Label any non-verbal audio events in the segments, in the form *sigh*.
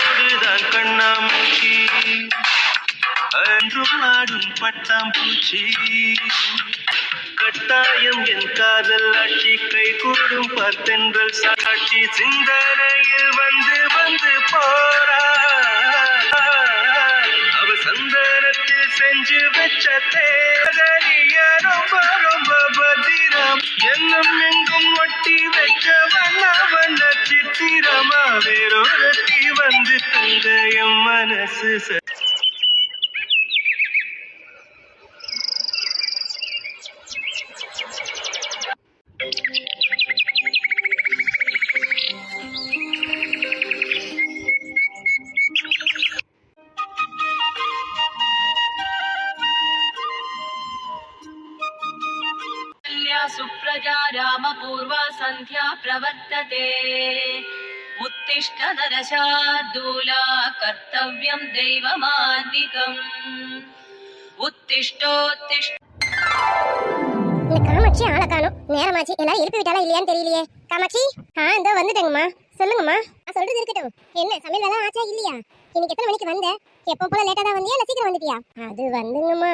உன்னோடுதான் கண்ணாமூச்சி. அன்றும் ஆடும் பட்டாம்பூச்சி. கட்டாயம் என் காதல் ஆட்சி கை கூடும் பார்த்தென்றல் சாட்சி. சிந்தனையில் வந்து வந்து போறா அவ சந்தனத்தில் செஞ்சு வச்ச தேதலிய ரொம்ப ரொம்ப பத்திரம். என்னும் எங்கும் ஒட்டி வச்ச வண்ண வண்ண சித்திரம் வந்து தந்த என் மனசு ச- कल्या सुप्रजा रामपूर्वा सन्ध्या प्रवर्तते उत्तिष्ठ नरशार्दूला कर्तव्यं दैवमान्विकम् उत्तिष्ठोत्तिष्ठ இந்த காமாட்சி ஆளை காணும் நேரமாச்சு எல்லாரும் எழுப்பி விட்டாலா இல்லையான்னு தெரியலையே காமாட்சி ஆ இதோ வந்துட்டேங்கம்மா சொல்லுங்கம்மா நான் சொல்றது இருக்கட்டும் என்ன சமையல் வேலை ஆச்சா இல்லையா இன்னைக்கு எத்தனை மணிக்கு வந்த எப்போ போல லேட்டா தான் வந்தியா இல்ல சீக்கிரம் வந்துட்டியா அது வந்துங்கம்மா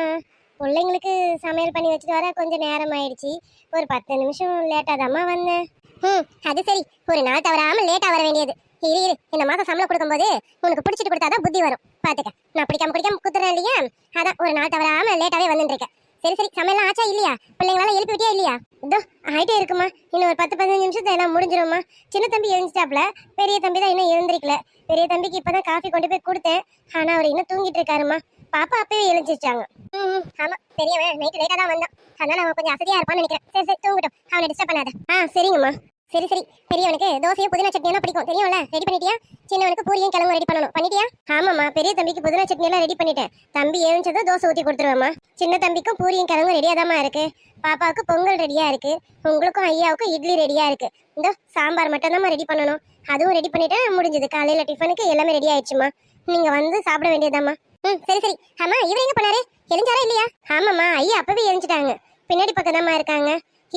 பிள்ளைங்களுக்கு சமையல் பண்ணி வச்சுட்டு வர கொஞ்சம் நேரம் ஆயிடுச்சு ஒரு பத்து நிமிஷம் லேட்டா தாம்மா வந்தேன் ம் அது சரி. ஒரு நாள் தவறாம லேட்டா வர வேண்டியது. இரு இரு. இந்த மாதம் சம்பளம் கொடுக்கும்போது உனக்கு பிடிச்சிட்டு கொடுத்தாதான் புத்தி வரும். பாத்துக்க. நான் பிடிக்காம பிடிக்காம குத்துறேன் இல்லையா? அதான் ஒரு நாள் தவறாம லேட்டாவே வந்துட்டு சரி சரி. சமையல்லாம் ஆச்சா இல்லையா? பிள்ளைங்களால எழுப்பி விட்டியா இல்லையா? இதோ ஆயிட்டே இருக்குமா. இன்னும் ஒரு பத்து பதினஞ்சு நிமிஷத்தை எல்லாம் முடிஞ்சிரும்மா. சின்ன தம்பி எழுந்துட்டாப்ல. பெரிய தம்பி தான் இன்னும் எழுந்திருக்கல. பெரிய தம்பிக்கு இப்பதான் காஃபி கொண்டு போய் கொடுத்தேன். ஆனா அவர் இன்னும் தூங்கிட்டு இருக்காருமா. பாப்பா அப்பவே எழுந்திருச்சாங்க. ம் ஆமா பெரியவன் நைட்டு லேட்டாக தான் வந்தான். அதனால அவன் கொஞ்சம் அசதியா இருப்பான்னு நினைக்கிறேன். சரி சரி. தூங்கட்டும். அவனை டிஸ்டர்ப் பண்ணாத. ஆ சரிங்கம்மா. சரி சரி. பெரியவனுக்கு தோசையும் புதினா சட்னியெல்லாம் பிடிக்கும். தெரியும்ல? ரெடி பண்ணிட்டியா? சின்னவனுக்கு பூரியும் கிழங்கு ரெடி பண்ணணும். பண்ணிட்டியா? ஆமாம்மா. பெரிய தம்பிக்கு புதினா சட்னி எல்லாம் ரெடி பண்ணிட்டேன். தம்பி எழுந்ததும் தோசை ஊற்றி கொடுத்துருவேம்மா. சின்ன தம்பிக்கும் பூரியும் கிளம்பும் ரெடியாக தாம்மா இருக்கு. பாப்பாவுக்கு பொங்கல் ரெடியா இருக்கு. உங்களுக்கும் ஐயாவுக்கும் இட்லி ரெடியாக இருக்கு. இந்த சாம்பார் மட்டும் தாம்மா ரெடி பண்ணணும். அதுவும் ரெடி பண்ணிட்டேன் முடிஞ்சது. காலையில் டிஃபனுக்கு எல்லாமே ரெடி ஆயிடுச்சுமா நீங்கள் வந்து சாப்பிட வேண்டியதாம்மா ம் சரி சரி. ஆமா இவர் எங்க போனாரு? எழுஞ்சாரா இல்லையா? ஆமாம்மா ஐயா அப்பவே எழுஞ்சிட்டாங்க பின்னாடி பக்கம் தான்மா இருக்காங்க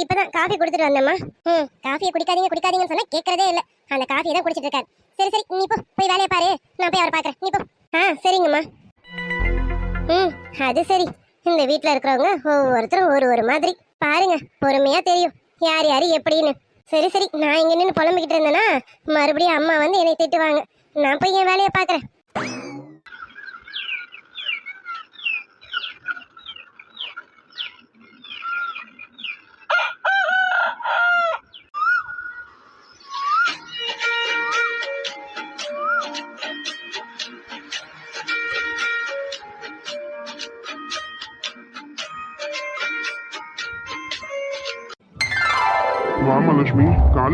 இப்பதான் காஃபி கொடுத்துட்டு வந்தேம்மா. ம் காஃபியை குடிக்காதீங்க குடிக்காதீங்கன்னு சொன்னா கேட்கறதே இல்ல. அந்த காஃபியை தான் குடிச்சிட்டு இருக்காரு. சரி சரி நீ போ போய் வேலையை பாரு. நான் போய் அவரை பாக்குறேன் நீ போ. ஆ சரிங்கம்மா. ம் அது சரி. இந்த வீட்ல இருக்கிறவங்க ஒவ்வொருத்தரும் ஒரு ஒரு மாதிரி. பாருங்க பொறுமையா தெரியும். யார் யாரு எப்படின்னு. சரி சரி நான் இங்க நின்று புலம்பிக்கிட்டு இருந்தேன்னா மறுபடியும் அம்மா வந்து என்னை திட்டுவாங்க. நான் போய் என் வேலையை பாக்குறேன்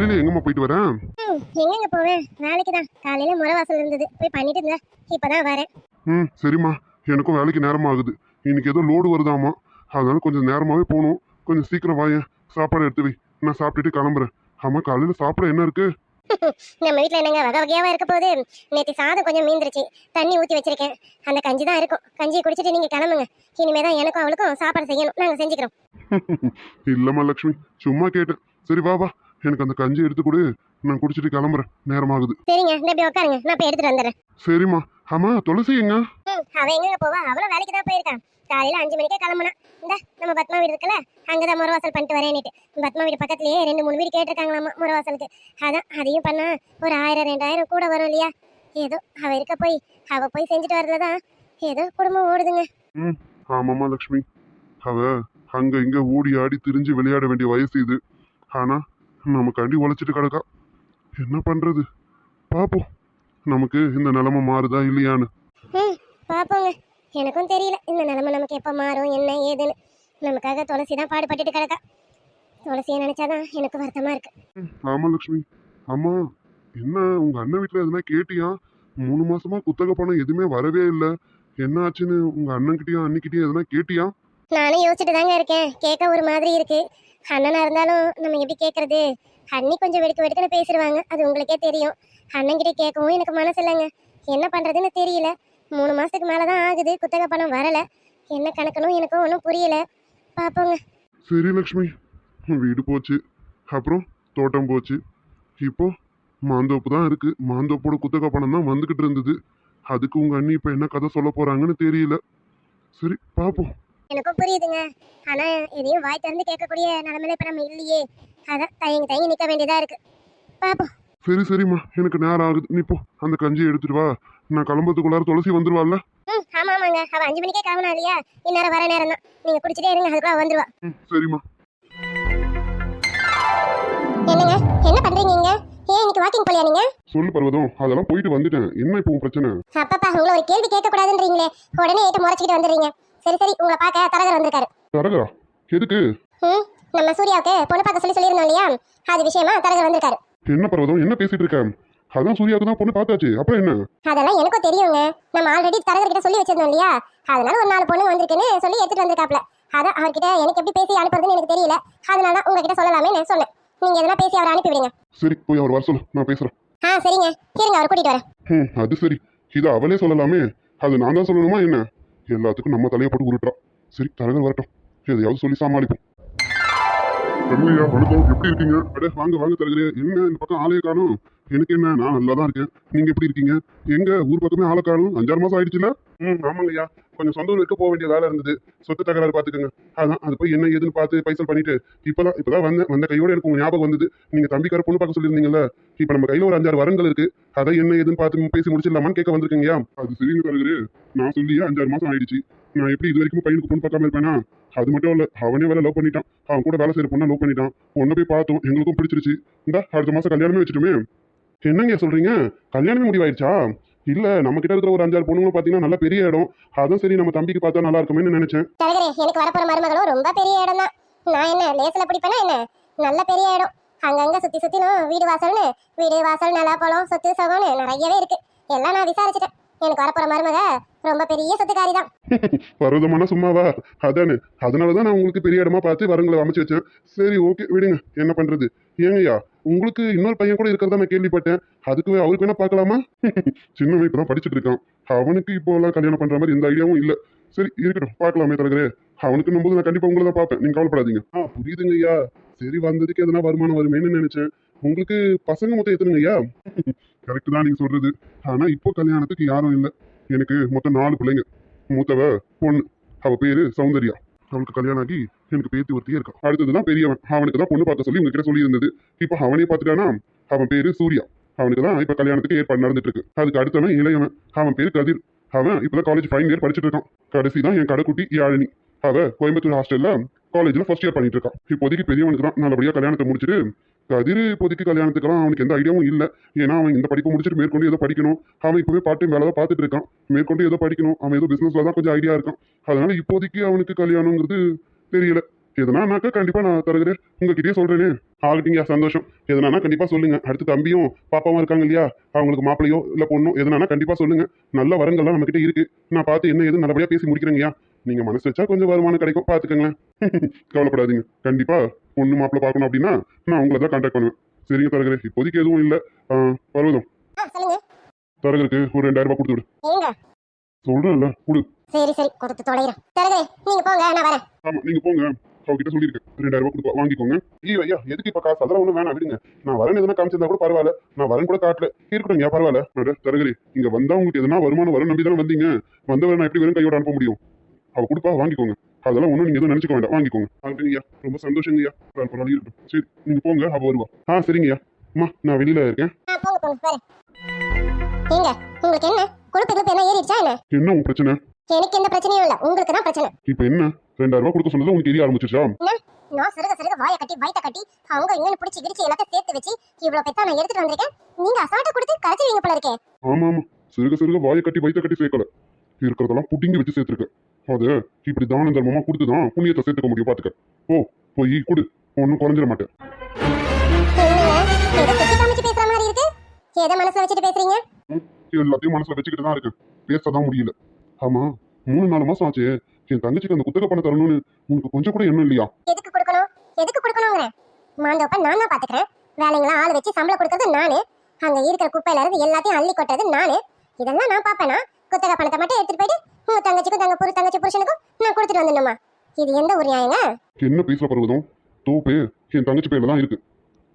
காலையில எங்கம்மா போயிட்டு வரேன் ம் எங்கெங்க போவேன் வேலைக்கு தான். காலையில முறை வாசல் இருந்தது. போய் பண்ணிட்டு இருந்தேன் இப்பதான் வரேன். ம் சரிம்மா. எனக்கும் வேலைக்கு நேரம் ஆகுது இன்னைக்கு ஏதோ லோடு வருதாமா? அதனால கொஞ்சம் நேரமாவே போகணும். கொஞ்சம் சீக்கிரம் வாயேன். சாப்பாடு எடுத்து வை. நான் சாப்பிட்டுட்டு கிளம்புறேன். ஆமா காலையில சாப்பிட என்ன இருக்கு? *laughs* நம்ம வீட்ல என்னங்க வகை வகையாவா இருக்க போகுது? நேத்து சாதம் கொஞ்சம் மீந்துருச்சு. தண்ணி ஊத்தி வச்சிருக்கேன். அந்த கஞ்சி தான் இருக்கும். கஞ்சியை குடிச்சிட்டு நீங்க கிளம்புங்க. இனிமே தான் எனக்கும் அவளுக்கும் சாப்பாடு செய்யணும். நாங்க செஞ்சுக்கிறோம். *laughs* இல்லம்மா லட்சுமி சும்மா கேட்டேன். சரி வா வா. எனக்கு அந்த கஞ்சி எடுத்து கொடு நான் குடிச்சிட்டு கிளம்புறேன். நேரம் ஆகுது சரிங்க இந்த இப்படி உட்காருங்க நான் போய் எடுத்துட்டு வந்துடுறேன். சரிம்மா. ஆமா துளசி எங்க? ம், அவ எங்க போவா? அவளும் வேலைக்கு தான் போயிருக்கான். காலையில அஞ்சு மணிக்கே கிளம்புனா. இந்த நம்ம பத்மா வீடு இருக்குல்ல அங்கதான் முறவாசல் பண்ணிட்டு வரேன்னுட்டு. பத்மா வீடு பக்கத்துலயே ரெண்டு மூணு வீடு கேட்டிருக்காங்களாமா முறவாசலுக்கு அதான் அதையும் பண்ணா ஒரு ஆயிரம் ரெண்டாயிரம் கூட வரும் இல்லையா? ஏதோ அவ இருக்க போய் அவ போய் செஞ்சுட்டு வரதுலதான் ஏதோ குடும்பம் ஓடுதுங்க. ம் ஆமாம்மா லக்ஷ்மி. அவ அங்க இங்க ஓடி ஆடி திரிஞ்சு விளையாட வேண்டிய வயசு இது. ஆனா நமக்காண்டி உழைச்சிட்டு கிடக்கா. என்ன பண்றது? பாப்போம். நமக்கு இந்த நிலைமை மாறுதா இல்லையான்னு. ம் பாப்போங்க. எனக்கும் தெரியல. இந்த நிலைமை நமக்கு எப்போ மாறும் என்ன ஏதுன்னு. நமக்காக துளசி தான் பாடுபட்டுட்டு கிடக்கா. துளசியை நினைச்சாதான் எனக்கு வருத்தமா இருக்கு. ஆமா லக்ஷ்மி. ஆமா என்ன உங்க அண்ணன் வீட்ல எதுனா கேட்டியா? மூணு மாசமா குத்தகை பணம் எதுவுமே வரவே இல்லை. என்ன ஆச்சுன்னு உங்க அண்ணன்கிட்டயும் அன்னிக்கிட்டயும் எதுனா கேட்டியா? நானும் யோசிச்சுட்டு தாங்க இருக்கேன். கேட்க ஒரு மாதிரி இருக்கு. அண்ணனா இருந்தாலும் நம்ம எப்படி கேட்கறது அண்ணி கொஞ்சம் வெடுக்க வெடுக்குன்னு பேசிடுவாங்க. அது உங்களுக்கே தெரியும். அண்ணன்கிட்ட கேட்கவும் எனக்கு மனசு இல்லைங்க. என்ன பண்ணுறதுன்னு தெரியல. மூணு மாதத்துக்கு மேலே தான் ஆகுது. குத்தகை பணம் வரலை. என்ன கணக்கணும் எனக்கும் ஒன்றும் புரியல. பார்ப்போங்க சரி லக்ஷ்மி. வீடு போச்சு. அப்புறம் தோட்டம் போச்சு. இப்போ மாந்தோப்பு தான் இருக்கு. மாந்தோப்போட குத்தகை பணம் தான் வந்துகிட்டு இருந்தது. அதுக்கு உங்க அண்ணி இப்ப என்ன கதை சொல்ல போறாங்கன்னு தெரியல. சரி பாப்போம். எனக்கும் புரியுதுங்க. ஆனா எதையும் வாய் திறந்து கேட்கக்கூடிய நிலைமையில இப்ப நம்ம இல்லையே. அதான் தயங்கி தயங்கி நிக்க வேண்டியதா இருக்கு. பாப்போம். சரி சரிம்மா. எனக்கு நேரம் ஆகுது. நீ போ. அந்த கஞ்சியை எடுத்துட்டு வா. நான் கிளம்புறதுக்குள்ளார துளசி வந்துருவாள்ல? ம் ஆமா ஆமாங்க. அவ அஞ்சு மணிக்கே கிளம்புனா இல்லையா? இந்நேரம் வர நேரம் தான். நீங்க குடிச்சிட்டே இருங்க. அதுக்குள்ள வந்துருவா. ம் சரிம்மா. என்னங்க? என்ன பண்றீங்க இங்க? ஏன் இன்னைக்கு வாக்கிங் போலியா நீங்க? சொல்லு பர்வதம். அதெல்லாம் போயிட்டு வந்துட்டேன். என்ன இப்போ பிரச்சனை? அப்பப்பா உங்களை ஒரு கேள்வி கேட்க கூடாதுன்றீங்களே உடனே ஏட்டு முறைச்சிக்கிட்டு வந்துடுறீங்க. சரி சரி உங்களை பார்க்க தரகர் வந்திருக்காரு. தரகரா? எதுக்கு? ம் நம்ம சூர்யாவுக்கு பொண்ணு பார்க்க சொல்லி சொல்லியிருந்தோம் இல்லையா? அது விஷயமா தரகர் வந்திருக்காரு. என்ன பர்வதம்? என்ன பேசிட்டு இருக்க? அதான் சூர்யாவுக்கு தான் பொண்ணு பார்த்தாச்சு. அப்புறம் என்ன? அதெல்லாம் எனக்கும் தெரியுங்க. நம்ம ஆல்ரெடி தரகர் கிட்ட சொல்லி வச்சிருந்தோம் இல்லையா? அதனால ஒரு நாலு பொண்ணு வந்திருக்குன்னு சொல்லி எடுத்துட்டு வந்திருக்காப்ல அதான் அவர்கிட்ட எனக்கு எப்படி பேசி அனுப்புறதுன்னு எனக்கு தெரியல. அதனால தான் உங்ககிட்ட சொல்லலாமே நான் சொன்னேன். நீங்க எதனா பேசி அவரை அனுப்பி விடுங்க. சரி போய் அவர் வர சொல்லு. நான் பேசுறேன். ஆ சரிங்க. இருங்க அவர் கூட்டிட்டு வரேன். ம் அது சரி. இது அவளே சொல்லலாமே. அது நான் தான் சொல்லணுமா என்ன? எல்லாத்துக்கும் நம்ம தலையை போட்டு உருட்டுறா. சரி தலைவர் வரட்டும். எதையாவது சொல்லி சமாளிப்போம். ரம்யா வணக்கம் எப்படி இருக்கீங்க? அடே வாங்க வாங்க தலைவரே என்ன இந்த பக்கம் ஆளைய காணும். எனக்கு என்ன நான் நல்லா தான் இருக்கேன். நீங்க எப்படி இருக்கீங்க? எங்க ஊர் பக்கமே ஆளை காணும். அஞ்சாறு மாசம் ஆயிடுச்சுல? ம் ஆமாங்கய்யா. கொஞ்சம் சொந்த ஊருக்கு போக வேண்டிய வேலை இருந்தது. சொத்து தகராறு பார்த்துக்கோங்க. அதான் அது போய் என்ன ஏதுன்னு பார்த்து பைசல் பண்ணிட்டு இப்போதான் இப்போதான் வந்தேன் வந்த கையோட எனக்கு உங்கள் ஞாபகம் வந்தது. நீங்கள் தம்பிக்கார பொண்ணு பார்க்க சொல்லியிருந்தீங்கல்ல? இப்போ நம்ம கையில் ஒரு அஞ்சாறு வரங்கள் இருக்கு. அதை என்ன ஏதுன்னு பார்த்து பேசி முடிச்சிடலாமான்னு கேட்க வந்திருக்கீங்கயா அது சரிங்க தரகரு நான் சொல்லியே அஞ்சாறு மாதம் ஆயிடுச்சு. நான் எப்படி இது வரைக்கும் பையனுக்கு பொண்ணு பார்க்காம இருப்பேனா? அது மட்டும் இல்லை அவனே வேலை லவ் பண்ணிட்டான். அவன் கூட வேலை செய்கிற பொண்ணை லவ் பண்ணிட்டான். ஒன்றை போய் பார்த்தோம். எங்களுக்கும் பிடிச்சிருச்சு. இந்த அடுத்த மாதம் கல்யாணமே வச்சுட்டுமே. என்னங்க சொல்கிறீங்க கல்யாணமே முடிவாயிடுச்சா இல்ல நம்ம கிட்ட இருக்கிற ஒரு அஞ்சாறு பொண்ணுங்களும் பாத்தீங்கன்னா நல்ல பெரிய இடம். அதான் சரி நம்ம தம்பிக்கு பார்த்தா நல்லா இருக்குமேன்னு நினைச்சேன். தரகரே எனக்கு வரப்போற மருமகளும் ரொம்ப பெரிய இடம் தான். நான் என்ன லேசில் பிடிப்பேனா என்ன? நல்ல பெரிய இடம். அங்கங்க சுத்தி சுத்தினும் வீடு வாசல்னு வீடு வாசல் நில பழம் சொத்து சகம்னு நிறையவே இருக்கு. எல்லாம் நான் விசாரிச்சிட்டேன். எனக்கு வரப்போற மருமக ரொம்ப பெரிய சொத்துக்காரி தான். *laughs* பர்வதமான சும்மாவா? அதானே. அதனாலதான் நான் உங்களுக்கு பெரிய இடமா பார்த்து வரங்களை அமைச்சு வச்சேன். சரி ஓகே விடுங்க. என்ன பண்றது? ஏங்கய்யா உங்களுக்கு இன்னொரு பையன் கூட இருக்கிறதா நான் கேள்விப்பட்டேன். அதுக்கு அவருக்கு வேணா பார்க்கலாமா? *laughs* சின்னவன் இப்பதான் படிச்சுட்டு இருக்கான். அவனுக்கு இப்போ எல்லாம் கல்யாணம் பண்ற மாதிரி எந்த ஐடியாவும் இல்ல. சரி இருக்கட்டும் பார்க்கலாமே தரகரே. அவனுக்கு போது நான் கண்டிப்பா உங்களை தான் பார்ப்பேன். நீங்க கவலைப்படாதீங்க. ஆ புரியுதுங்க ஐயா. சரி வந்ததுக்கு எதனா வருமானம் வருமேன்னு நினைச்சேன். உங்களுக்கு பசங்க மொத்தம் எத்தனைங்க ஐயா? *laughs* கரெக்டு தான் நீங்க சொல்றது. ஆனா இப்போ கல்யாணத்துக்கு யாரும் இல்லை. எனக்கு மொத்தம் நாலு பிள்ளைங்க. மூத்தவ பொண்ணு. அவ பேரு சௌந்தர்யா. அவளுக்கு கல்யாணம் ஆகி எனக்கு பேத்தி ஒருத்தியே இருக்கா. அடுத்ததுதான் பெரியவன். அவனுக்கு தான் பொண்ணு பார்க்க சொல்லி உங்ககிட்ட சொல்லி இருந்தது இப்போ அவனே பார்த்துட்டானா? அவன் பேரு சூர்யா. அவனுக்கு தான் இப்போ கல்யாணத்துக்கு ஏற்பாடு நடந்துட்டு இருக்கு அதுக்கு அடுத்தவன் இளையவன். அவன் பேரு கதிர். அவன் இப்போதான் காலேஜ் ஃபைனல் இயர் படிச்சுட்டு இருக்கான். கடைசி தான் என் கடைக்குட்டி யாழினி. அவ கோயம்புத்தூர் ஹாஸ்டல்ல காலேஜ்ல ஃபர்ஸ்ட் இயர் பண்ணிட்டு இருக்கான் இப்போதைக்கு பெரியவனுக்கு தான் நல்லபடியாக கல்யாணத்தை முடிச்சுட்டு கதிர் இப்போதைக்கு கல்யாணத்துக்கெல்லாம் அவனுக்கு எந்த ஐடியாவும் இல்லை. ஏன்னா அவன் இந்த படிப்பு முடிச்சுட்டு மேற்கொண்டு ஏதோ படிக்கணும். அவன் இப்போவே பார்ட் டைம் வேலை தான் பார்த்துட்டு இருக்கான். மேற்கொண்டு ஏதோ படிக்கணும். அவன் ஏதோ பிசினஸ்ல தான் கொஞ்சம் ஐடியா இருக்கான். அதனால இப்போதைக்கு அவனுக்கு கல்யாணங்கிறது தெரியல. எதனானாக்கா கண்டிப்பா நான் தருகிறேன். உங்ககிட்டயே சொல்றேனே. ஆகட்டுங்க சந்தோஷம். எதனானா கண்டிப்பா சொல்லுங்க. அடுத்து தம்பியும் பாப்பாவும் இருக்காங்க இல்லையா? அவங்களுக்கு மாப்பிளையோ இல்ல பொண்ணோ எதனானா கண்டிப்பா சொல்லுங்க. நல்ல வரங்கள்லாம் நம்ம கிட்ட இருக்கு. நான் பார்த்து என்ன ஏது நல்லபடியா பேசி முடிக்கிறேங்கய்யா. நீங்க மனசு வச்சா கொஞ்சம் வருமானம் கிடைக்கும். பாத்துக்கங்களேன். *laughs* கவலைப்படாதீங்க. கண்டிப்பா பொண்ணு மாப்பிள்ளை பார்க்கணும் அப்படின்னா நான் உங்களை தான் கான்டாக்ட் பண்ணுவேன். சரிங்க தரகரே இப்போதைக்கு எதுவும் இல்லை. பருவதம் தரகருக்கு ஒரு ரெண்டாயிரம் ரூபாய் கொடுத்து விடு. சொல்றேன்ல கொடு. சரி சரி கொடுத்து தொலைகிறேன் தரகரே நீங்க போங்க நான் வரேன். ஆமா நீங்க போங்க. அவகிட்ட சொல்லியிருக்கேன் ரெண்டாயிரம் ரூபாய் கொடுப்பா வாங்கிக்கோங்க. ஐயோ ஐயா எதுக்கு இப்ப காசு? அதெல்லாம் ஒன்றும் வேணாம் விடுங்க. நான் வரேன் எதுனா காமிச்சிருந்தா கூட பரவாயில்ல. நான் வரேன் கூட காட்டல. இருக்கட்டும் ஏன் பரவாயில்ல. தரகரி இங்க வந்தா உங்களுக்கு எதனா வருமானம் வரும் நம்பி தானே வந்தீங்க? வந்தவரை நான் எப்படி வெறும் கையோட அனுப்ப முடியும்? அவ கொடுப்பா வாங்கிக்கோங்க. அதெல்லாம் ஒன்றும் நீங்க எதுவும் நினைச்சுக்க வேண்டாம். வாங்கிக்கோங்க. ஆகட்டுங்கய்யா ரொம்ப சந்தோஷங்கய்யா பரவாயில்ல பரவாயில்ல இருக்கட்டும். சரி நீங்க போங்க அவ வருவா. ஆ சரிங்கய்யா அம்மா நான் வெளியில இருக்கேன். என்ன உன் பிரச்சனை? எனக்கு எந்த பிரச்சனையும் இல்ல. உங்களுக்கு தான் பிரச்சனை. இப்ப என்ன? ரெண்டாயிரம் ரூபாய் கொடுக்க சொன்னது உங்களுக்கு எரிய ஆரம்பிச்சிருச்சா? நான் சிறுக சிறுக வாயை கட்டி வயித்த கட்டி அவங்க இங்கன்னு பிடிச்சி கிடிச்சு எல்லாத்தையும் சேர்த்து வச்சு இவ்வளவு பெத்தா நான் எடுத்துட்டு வந்திருக்கேன். நீங்க அசால்ட்டா கொடுத்து கரைச்சிருவீங்க போல இருக்கே. ஆமா ஆமா சிறுக சிறுக வாயை கட்டி வயிற்ற கட்டி சேர்க்கல. இருக்கிறதெல்லாம் புட்டிங்கி வச்சு சேர்த்துருக்க அது இப்படி தான தர்மமா கொடுத்துதான் புண்ணியத்தை சேர்த்துக்க முடியும் பாத்துக்க. ஓ போய் கொடு. ஒன்னும் குறைஞ்சிட மாட்டேன். இருக்கு? எதை மனசுல வச்சுட்டு பேசுறீங்க? எல்லாத்தையும் மனசுல வச்சுக்கிட்டு தான் இருக்கேன். பேசதான் முடியல. ஆமா மூணு நாலு மாசம் ஆச்சு. என் தங்கச்சிக்கு அந்த குத்தகை பணம் தரணும்னு உனக்கு கொஞ்சம் கூட எண்ணம் இல்லையா? எதுக்கு கொடுக்கணும்? எதுக்கு கொடுக்கணுங்கிற மாந்தோப்ப நான் தான் பாத்துக்கிறேன். வேலைங்களாம் ஆள் வச்சு சம்பளம் கொடுக்கறது நானு. அங்க இருக்கிற குப்பையில இருந்து எல்லாத்தையும் அள்ளி கொட்டுறது நானு. இதெல்லாம் நான் பாப்பேனா? குத்தகை பணத்தை மட்டும் எடுத்துட்டு போயிட்டு உங்க தங்கச்சிக்கும் தங்க புரு தங்கச்சி புருஷனுக்கும் நான் கொடுத்துட்டு வந்துடணுமா? இது எந்த ஒரு நியாயங்க? என்ன பேசுற பருவதம்? தோப்பு என் தங்கச்சி பேர்ல தான் இருக்கு.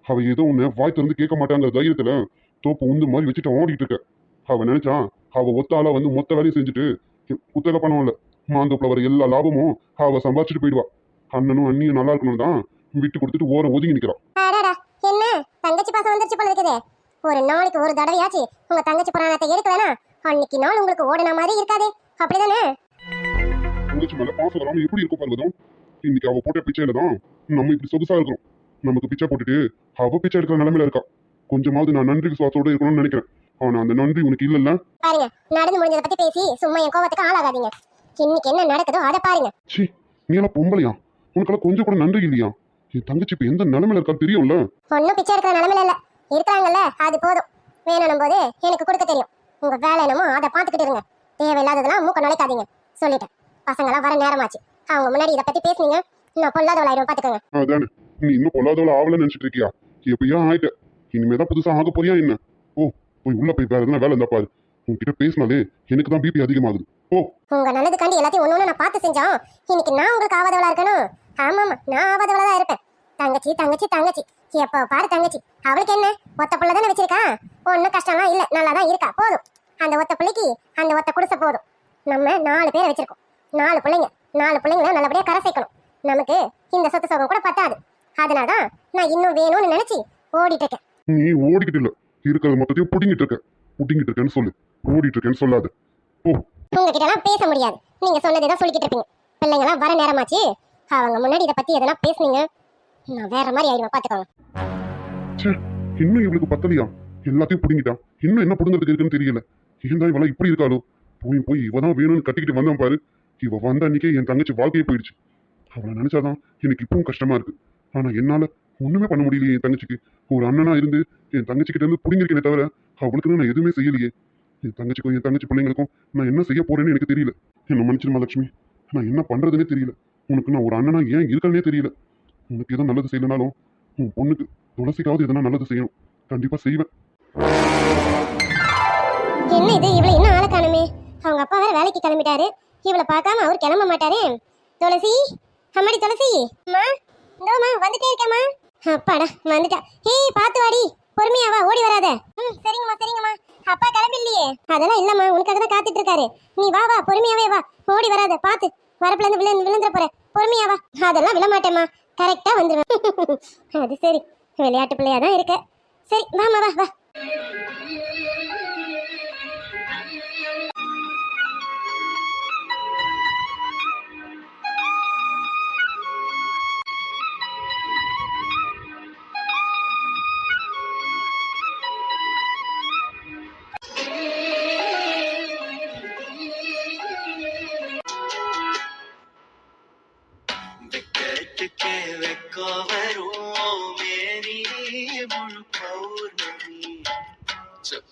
அவ ஏதோ ஒண்ணு வாய் திறந்து கேட்க மாட்டாங்கிற தைரியத்துல தோப்பு உந்து மாதிரி வச்சுட்டு ஓடிட்டு இருக்க. அவ நினைச்சா அவ ஒத்த ஆளா வந்து மொத்த வேலையும் செஞ்சுட்டு குத்தக பணம்ல மாந்தோப்புல வர எல்லா லாபமும் அவ சம்பாதிச்சுட்டு போயிடுவா. அண்ணனும் அண்ணியும் நல்லா இருக்கணும் தான் விட்டு கொடுத்துட்டு ஓர ஒதுங்கி நிக்கிறான். அடடா என்ன? தங்கச்சி பாசம் வந்துருச்சு போல இருக்குதே. ஒரு நாளைக்கு ஒரு தடவையாச்சு உங்க தங்கச்சி புராணத்தை எடுக்க வேணாம் அன்னைக்கு நாள் உங்களுக்கு ஓடின மாதிரி இருக்காதே. அப்படிதானே? தங்கச்சி மேல பாசம் வராம எப்படி இருக்கும் பாருங்கதும் இன்னைக்கு அவ போட்ட பிச்சையில தான் நம்ம இப்படி சொகுசா இருக்கிறோம். நமக்கு பிச்சை போட்டுட்டு அவ பிச்சை எடுக்கிற நிலைமையில இருக்கா. கொஞ்சமாவது நான் நன்றி விசுவாசத்தோட இருக்கணும்னு நினைக்கிறேன். ஆனா அந்த நன்றி உனக்கு இல்லல்ல? பாருங்க நடந்து முடிஞ்சதை பத்தி பேசி சும்மா என் கோவத்துக்கு ஆளாகாதீங்க. இன்னைக்கு என்ன நடக்குதோ அதை பாருங்க. சி நீ எல்லாம் பொம்பளையா? உனக்கெல்லாம் கொஞ்சம் கூட நன்றி இல்லையா? என் தங்கச்சி இப்ப எந்த நிலைமையில இருக்கா தெரியும்ல? ஒன்னும் பிச்சை எடுக்கிற நிலமையில இல்ல. இருக்காங்கல்ல அது போதும். வேணும் போது எனக்கு கொடுக்க தெரியும். உங்க வேலை என்னமோ அதை பார்த்துக்கிட்டு இருங்க. தேவையில்லாததெல்லாம் மூக்க நுழைக்காதீங்க. சொல்லிட்டேன். பசங்களாம் வர நேரமாச்சு. அவங்க முன்னாடி இதை பத்தி பேசுனீங்க. நான் பொல்லாதவளாயிரும் பாத்துக்கோங்க. அதானே. நீ இன்னும் பொல்லாதவள ஆவலன்னு நினைச்சிட்டு இருக்கியா? எப்படியா ஆயிட்ட. இனிமேதான் புதுசா ஆக போறியா என்ன? போய் உள்ள போய் வேற எதுனா வேலை இருந்தா பாரு. உன்கிட்ட பேசினாலே எனக்கு தான் பிபி அதிகமாகுது. ஓ உங்க நல்லதுக்காண்டி எல்லாத்தையும் ஒண்ணு நான் பார்த்து செஞ்சோம். இன்னைக்கு நான் உங்களுக்கு ஆவாதவளா இருக்கணும். ஆமாமா நான் ஆவாதவளா தான் இருப்பேன். தங்கச்சி தங்கச்சி தங்கச்சி. எப்போ பாரு தங்கச்சி. அவளுக்கு என்ன? ஒத்த புள்ள தானே வச்சிருக்கா? ஒன்றும் கஷ்டம்லாம் இல்ல. நல்லா தான் இருக்கா. போதும். அந்த ஒத்த பிள்ளைக்கு அந்த ஒத்த குடிசை போதும். நம்ம நாலு பேரை வச்சிருக்கோம். நாலு பிள்ளைங்க. நாலு பிள்ளைங்கள நல்லபடியா கரை சேர்க்கணும். நமக்கு இந்த சொத்து சுகம் கூட பத்தாது. அதனாலதான் நான் இன்னும் வேணும்னு நினைச்சு ஓடிட்டு இருக்கேன். நீ ஓடிக்கிட்டு இல்ல. இருக்கிறது மொத்தத்தையும் புடிங்கிட்டு இருக்க. புடிங்கிட்டு இருக்கேன்னு சொல்லு. ஓடிட்டு இருக்கேன்னு சொல்லாத. ஓ உங்ககிட்ட எல்லாம் பேச முடியாது. நீங்க சொன்னதை தான் சொல்லிக்கிட்டு இருப்பீங்க. பிள்ளைங்களாம் வர நேரமாச்சு. அவங்க முன்னாடி இதை பத்தி எதனா பேசுனீங்க. நான் வேற மாதிரி ஆயிடுவேன் பாத்துக்கோங்க. இன்னும் இவளுக்கு பத்தலையா? எல்லாத்தையும் புடுங்கிட்டான் இன்னும் என்ன புடுங்கிறதுக்கு இருக்குன்னு தெரியல. ஏன்டா இவளா இப்படி இருக்காளோ? போய் போய் இவ தான் வேணும்னு கட்டிக்கிட்டு வந்தான் பாரு. இவ வந்த அன்னைக்கே என் தங்கச்சி வாழ்க்கையே போயிடுச்சு. அவளை நினைச்சாதான் எனக்கு இப்பவும் கஷ்டமா இருக்கு. ஆனா என்னால ஒன்றுமே பண்ண முடியலையே என் தங்கச்சிக்கு. ஒரு அண்ணனா இருந்து என் தங்கச்சிக்கிட்ட இருந்து பிடிங்கிருக்கேனே தவிர அவளுக்குன்னு நான் எதுவுமே செய்யலையே. என் தங்கச்சிக்கும் என் தங்கச்சி பிள்ளைங்களுக்கும் நான் என்ன செய்ய போறேன்னு எனக்கு தெரியல. என்ன மன்னிச்சிருமா லட்சுமி நான் என்ன பண்ணுறதுனே தெரியல. உனக்கு நான் ஒரு அண்ணனா ஏன் இருக்கேன்னே தெரியல. உனக்கு எதுவும் நல்லது செய்யலனாலும் உன் பொண்ணுக்கு துளசிக்காவது எதனா நல்லது செய்யணும். கண்டிப்பாக செய்வேன். என்ன இது? இவளை இன்னும் ஆளை காணுமே. அவங்க அப்பா வேற வேலைக்கு கிளம்பிட்டாரு. இவளை பார்க்காம அவர் கிளம்ப மாட்டாரே. துளசி? அம்மாடி துளசி. அம்மா இந்தோம்மா வந்துட்டே இருக்கேம்மா. அப்பாடா வந்துட்டா. ஹே பாத்து வாடி பொறுமையா வா ஓடி வராத. ம் சரிங்கம்மா சரிங்கம்மா. அப்பா கிளம்பில்லையே அதெல்லாம் இல்லம்மா உனக்காக தான் காத்துட்டு இருக்காரு நீ வா வா பொறுமையாவே வா. ஓடி வராத பார்த்து. வரப்புல இருந்து விழுந்து விழுந்துற போற. பொறுமையா வா அதெல்லாம் விழ மாட்டேம்மா கரெக்டா வந்துருவேன். *laughs* அது சரி. விளையாட்டு பிள்ளையா தான் இருக்க. சரி வாமா வா வா.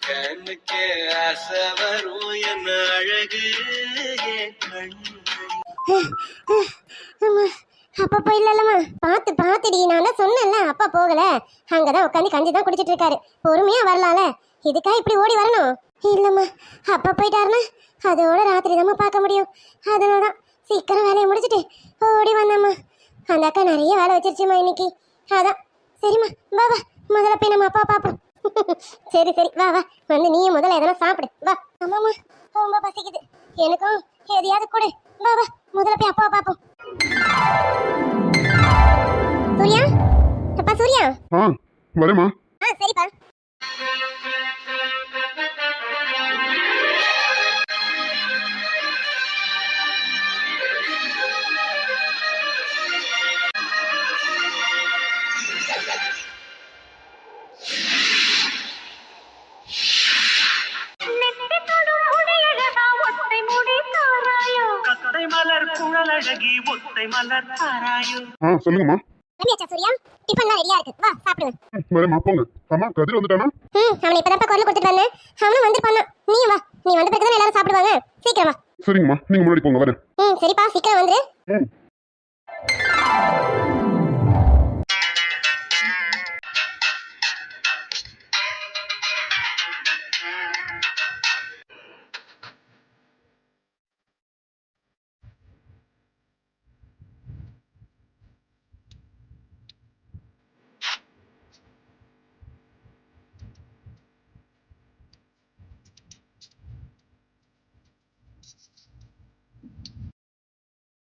சொக்கனுக்கே ஆசை வரும். என்ன அழகு அப்பா போயிடலாமா பார்த்து பார்த்துடி. நான் தான் சொன்னேன்ல அப்பா போகல. அங்கதான் உட்காந்து கஞ்சி தான் குடிச்சிட்டு இருக்காரு. பொறுமையா வரலாம்ல. இதுக்கா இப்படி ஓடி வரணும்? இல்லம்மா. அப்பா போயிட்டாருன்னா அதோட ராத்திரி தான் பார்க்க முடியும். அதனால தான் சீக்கிரம் வேலையை முடிச்சிட்டு ஓடி வந்தம்மா. அந்த அக்கா நிறைய வேலை வச்சிருச்சுமா இன்னைக்கு. அதான். சரிம்மா வா வா. முதல்ல போய் நம்ம அப்பா பார்ப்போம். சரி சரி. வா வா. வந்து நீயும் முதல்ல எதனா சாப்பிடு. வா. ஆமாம்மா ரொம்ப பசிக்குது. எனக்கும் எதையாவது கொடு. வா வா. முதல்ல போய் அப்பாவை பார்ப்போம். சூர்யா? அப்பா சூர்யா? ஆ வரேம்மா. ஆ சரிப்பா. கத்தை குழலழகி ஒத்தை மலர் தாராயோ ஆ சொல்லுங்கம்மா. ரம்யாச்சா சூர்யா. டிஃபன்லாம் ரெடியா இருக்கு. வா சாப்பிடுங்க வரேம்மா போங்க. அம்மா கதிர் வந்துட்டானா? ம் அவனை இப்பதான் குரல் கொடுத்துட்டு வந்தேன். அவனும் வந்துருப்பான் நீயும் வா. நீ வந்த பிறகு எல்லாரும் சாப்பிடுவாங்க. சீக்கிரம் வா. சரிங்கம்மா நீங்க முன்னாடி போங்க வரேன். ம் சரிப்பா சீக்கிரம் வந்துரு. ம்.